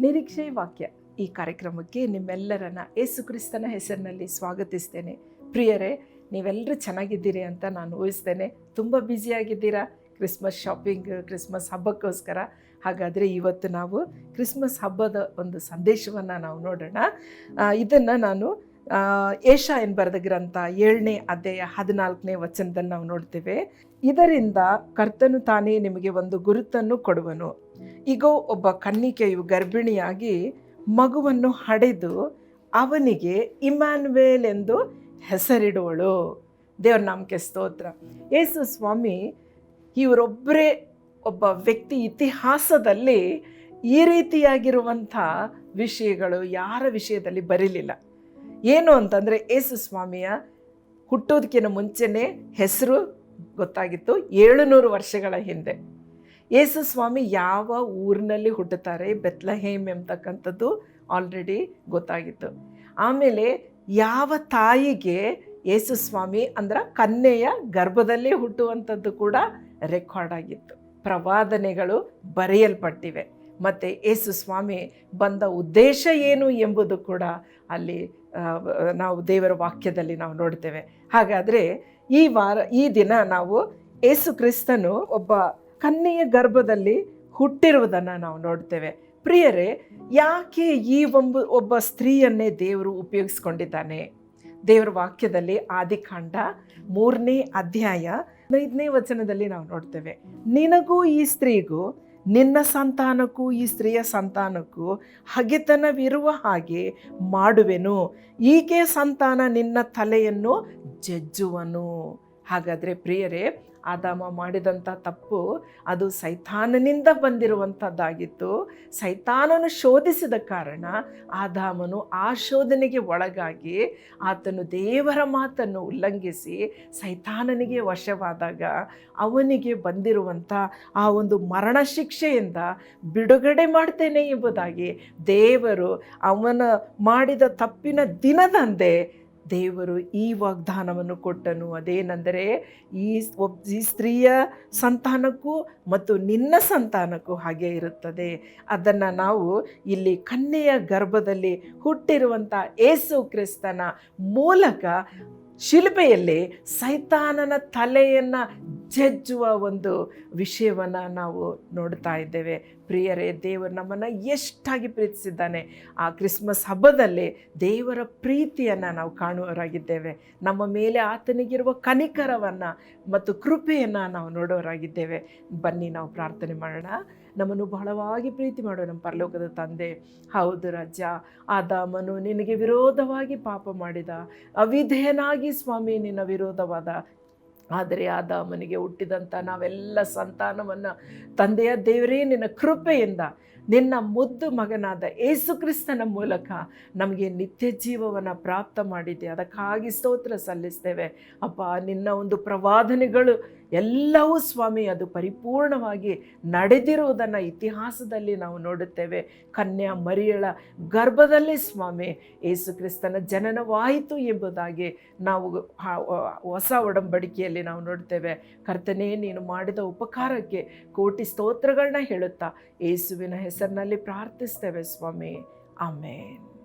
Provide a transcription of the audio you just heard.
ನಿರೀಕ್ಷೆ ವಾಕ್ಯ. ಈ ಕಾರ್ಯಕ್ರಮಕ್ಕೆ ನಿಮ್ಮೆಲ್ಲರನ್ನ ಯೇಸು ಕ್ರಿಸ್ತನ ಹೆಸರಿನಲ್ಲಿ ಸ್ವಾಗತಿಸ್ತೇನೆ. ಪ್ರಿಯರೇ ನೀವೆಲ್ಲರೂ ಚೆನ್ನಾಗಿದ್ದೀರಿ ಅಂತ ನಾನು ಊಹಿಸ್ತೇನೆ. ತುಂಬ ಬ್ಯುಸಿಯಾಗಿದ್ದೀರಾ ಕ್ರಿಸ್ಮಸ್ ಶಾಪಿಂಗ್ ಕ್ರಿಸ್ಮಸ್ ಹಬ್ಬಕ್ಕೋಸ್ಕರ. ಹಾಗಾದರೆ ಇವತ್ತು ನಾವು ಕ್ರಿಸ್ಮಸ್ ಹಬ್ಬದ ಒಂದು ಸಂದೇಶವನ್ನು ನಾವು ನೋಡೋಣ. ಇದನ್ನು ನಾನು ಆ, ಏನು ಬರೆದ ಗ್ರಂಥ ಏಳನೇ ಅಧ್ಯಾಯ ಹದಿನಾಲ್ಕನೇ ವಚನದಲ್ಲಿ ನಾವು ನೋಡ್ತೇವೆ. ಇದರಿಂದ ಕರ್ತನು ತಾನೇ ನಿಮಗೆ ಒಂದು ಗುರುತನ್ನು ಕೊಡುವನು. ಈಗ ಒಬ್ಬ ಕನ್ನಿಕೆಯು ಗರ್ಭಿಣಿಯಾಗಿ ಮಗುವನ್ನು ಹಡೆದು ಅವನಿಗೆ ಇಮ್ಯಾನ್ವೇಲ್ ಎಂದು ಹೆಸರಿಡುವಳು. ದೇವ್ರ ನಾಮಕ್ಕೆ ಸ್ತೋತ್ರ. ಯೇಸು ಸ್ವಾಮಿ ಇವರೊಬ್ಬರೇ ಒಬ್ಬ ವ್ಯಕ್ತಿ ಇತಿಹಾಸದಲ್ಲಿ ಈ ರೀತಿಯಾಗಿರುವಂಥ ವಿಷಯಗಳು ಯಾರ ವಿಷಯದಲ್ಲಿ ಬರಲಿಲ್ಲ. ಏನು ಅಂತಂದರೆ ಯೇಸು ಸ್ವಾಮಿಯ ಹುಟ್ಟೋದಕ್ಕಿಂತ ಮುಂಚೆನೇ ಹೆಸರು ಗೊತ್ತಾಗಿತ್ತು ಏಳುನೂರು ವರ್ಷಗಳ ಹಿಂದೆ. ಯೇಸು ಸ್ವಾಮಿ ಯಾವ ಊರಿನಲ್ಲಿ ಹುಟ್ಟುತ್ತಾರೆ, ಬೆತ್ಲಹೇಮ್ ಎಂಬತಕ್ಕಂಥದ್ದು ಆಲ್ರೆಡಿ ಗೊತ್ತಾಗಿತ್ತು. ಆಮೇಲೆ ಯಾವ ತಾಯಿಗೆ ಯೇಸು ಸ್ವಾಮಿ ಅಂದ್ರೆ ಕನ್ಯೆಯ ಗರ್ಭದಲ್ಲಿ ಹುಟ್ಟುವಂಥದ್ದು ಕೂಡ ರೆಕಾರ್ಡ್ ಆಗಿತ್ತು. ಪ್ರವಾದನೆಗಳು ಬರೆಯಲ್ಪಟ್ಟಿವೆ. ಮತ್ತು ಯೇಸು ಸ್ವಾಮಿ ಬಂದ ಉದ್ದೇಶ ಏನು ಎಂಬುದು ಕೂಡ ಅಲ್ಲಿ ನಾವು ದೇವರ ವಾಕ್ಯದಲ್ಲಿ ನಾವು ನೋಡ್ತೇವೆ. ಹಾಗಾದರೆ ಈ ವಾರ, ಈ ದಿನ ನಾವು ಯೇಸು ಕ್ರಿಸ್ತನು ಒಬ್ಬ ಕನ್ಯೆಯ ಗರ್ಭದಲ್ಲಿ ಹುಟ್ಟಿರುವುದನ್ನು ನಾವು ನೋಡ್ತೇವೆ. ಪ್ರಿಯರೇ, ಯಾಕೆ ಈ ಒಂದು ಒಬ್ಬ ಸ್ತ್ರೀಯನ್ನೇ ದೇವರು ಉಪಯೋಗಿಸ್ಕೊಂಡಿದ್ದಾನೆ? ದೇವರ ವಾಕ್ಯದಲ್ಲಿ ಆದಿಕಾಂಡ ಮೂರನೇ ಅಧ್ಯಾಯ ಐದನೇ ವಚನದಲ್ಲಿ ನಾವು ನೋಡ್ತೇವೆ. ನಿನಗೂ ಈ ಸ್ತ್ರೀಗೂ ನಿನ್ನ ಸಂತಾನಕ್ಕೂ ಈ ಸ್ತ್ರೀಯ ಸಂತಾನಕ್ಕೂ ಹಗೆತನವಿರುವ ಹಾಗೆ ಮಾಡುವೆನು. ಈಕೆ ಸಂತಾನ ನಿನ್ನ ತಲೆಯನ್ನು ಜಜ್ಜುವನು. ಹಾಗಾದರೆ ಪ್ರಿಯರೇ, ಆದಾಮ ಮಾಡಿದಂಥ ತಪ್ಪು ಅದು ಸೈತಾನನಿಂದ ಬಂದಿರುವಂಥದ್ದಾಗಿತ್ತು ಸೈತಾನನು ಶೋಧಿಸಿದ ಕಾರಣ ಆದಾಮನು ಆ ಶೋಧನೆಗೆ ಒಳಗಾಗಿ ಆತನು ದೇವರ ಮಾತನ್ನು ಉಲ್ಲಂಘಿಸಿ ಸೈತಾನನಿಗೆ ವಶವಾದಾಗ ಅವನಿಗೆ ಬಂದಿರುವಂಥ ಆ ಒಂದು ಮರಣ ಶಿಕ್ಷೆಯಿಂದ ಬಿಡುಗಡೆ ಮಾಡ್ತೇನೆ ಎಂಬುದಾಗಿ ದೇವರು ಅವನ ಮಾಡಿದ ತಪ್ಪಿನ ದಿನದಂದೇ ದೇವರು ಈ ವಾಗ್ದಾನವನ್ನು ಕೊಟ್ಟನು. ಅದೇನೆಂದರೆ ಈ ಒಬ್, ಈ ಸ್ತ್ರೀಯ ಸಂತಾನಕ್ಕೂ ಮತ್ತು ನಿನ್ನ ಸಂತಾನಕ್ಕೂ ಹಾಗೆ ಇರುತ್ತದೆ. ಅದನ್ನು ನಾವು ಇಲ್ಲಿ ಕನ್ಯೆಯ ಗರ್ಭದಲ್ಲಿ ಹುಟ್ಟಿರುವಂಥ ಏಸು ಕ್ರಿಸ್ತನ ಮೂಲಕ ಶಿಲ್ಪೆಯಲ್ಲಿ ಸೈತಾನನ ತಲೆಯನ್ನು ಜಜ್ಜುವ ಒಂದು ವಿಷಯವನ್ನು ನಾವು ನೋಡ್ತಾ ಇದ್ದೇವೆ. ಪ್ರಿಯರೇ, ದೇವರು ನಮ್ಮನ್ನು ಎಷ್ಟಾಗಿ ಪ್ರೀತಿಸಿದ್ದಾನೆ. ಆ ಕ್ರಿಸ್ಮಸ್ ಹಬ್ಬದಲ್ಲಿ ದೇವರ ಪ್ರೀತಿಯನ್ನು ನಾವು ಕಾಣುವವರಾಗಿದ್ದೇವೆ. ನಮ್ಮ ಮೇಲೆ ಆತನಿಗಿರುವ ಕನಿಕರವನ್ನು ಮತ್ತು ಕೃಪೆಯನ್ನು ನಾವು ನೋಡೋರಾಗಿದ್ದೇವೆ ಬನ್ನಿ ನಾವು ಪ್ರಾರ್ಥನೆ ಮಾಡೋಣ. ನಮ್ಮನ್ನು ಬಹಳವಾಗಿ ಪ್ರೀತಿ ಮಾಡೋ ನಮ್ಮ ಪರಲೋಕದ ತಂದೆ. ಹೌದು ರಾಜ ಆದಾಮನು ನಿನಗೆ ವಿರೋಧವಾಗಿ ಪಾಪ ಮಾಡಿದ, ಅವಿಧೇಯನಾಗಿ ಸ್ವಾಮಿ ನಿನ್ನ ವಿರೋಧವಾದ ಆದರೆ ಆದಾಮನಿಗೆ ಹುಟ್ಟಿದಂಥ ನಾವೆಲ್ಲ ಸಂತಾನವನ್ನು ತಂದೆಯ ದೇವರೇ, ನಿನ್ನ ಕೃಪೆಯಿಂದ, ನಿನ್ನ ಮುದ್ದು ಮಗನಾದ ಏಸು ಕ್ರಿಸ್ತನ ಮೂಲಕ ನಮಗೆ ನಿತ್ಯ ಜೀವವನ್ನು ಪ್ರಾಪ್ತ ಮಾಡಿದೆ. ಅದಕ್ಕಾಗಿ ಸ್ತೋತ್ರ ಸಲ್ಲಿಸ್ತೇವೆ. ಅಪ್ಪ, ನಿನ್ನ ಒಂದು ಪ್ರವಾದನೆಗಳು ಎಲ್ಲವೂ ಸ್ವಾಮಿ, ಅದು ಪರಿಪೂರ್ಣವಾಗಿ ನಡೆದಿರುವುದನ್ನು ಇತಿಹಾಸದಲ್ಲಿ ನಾವು ನೋಡುತ್ತೇವೆ. ಕನ್ಯಾ ಮರಿಯಳ ಗರ್ಭದಲ್ಲಿ ಸ್ವಾಮಿ, ಏಸು ಕ್ರಿಸ್ತನ ಜನನವಾಯಿತು ಎಂಬುದಾಗಿ ನಾವು ಹೊಸ ಒಡಂಬಡಿಕೆಯಲ್ಲಿ ನಾವು ನೋಡ್ತೇವೆ. ಕರ್ತನೇ ನೀನು ಮಾಡಿದ ಉಪಕಾರಕ್ಕೆ ಕೋಟಿ ಸ್ತೋತ್ರಗಳನ್ನ ಹೇಳುತ್ತಾ ಯೇಸುವಿನ ಹೆಸರಿನಲ್ಲಿ ಪ್ರಾರ್ಥಿಸ್ತೇವೆ ಸ್ವಾಮಿ. ಆಮೇನ್.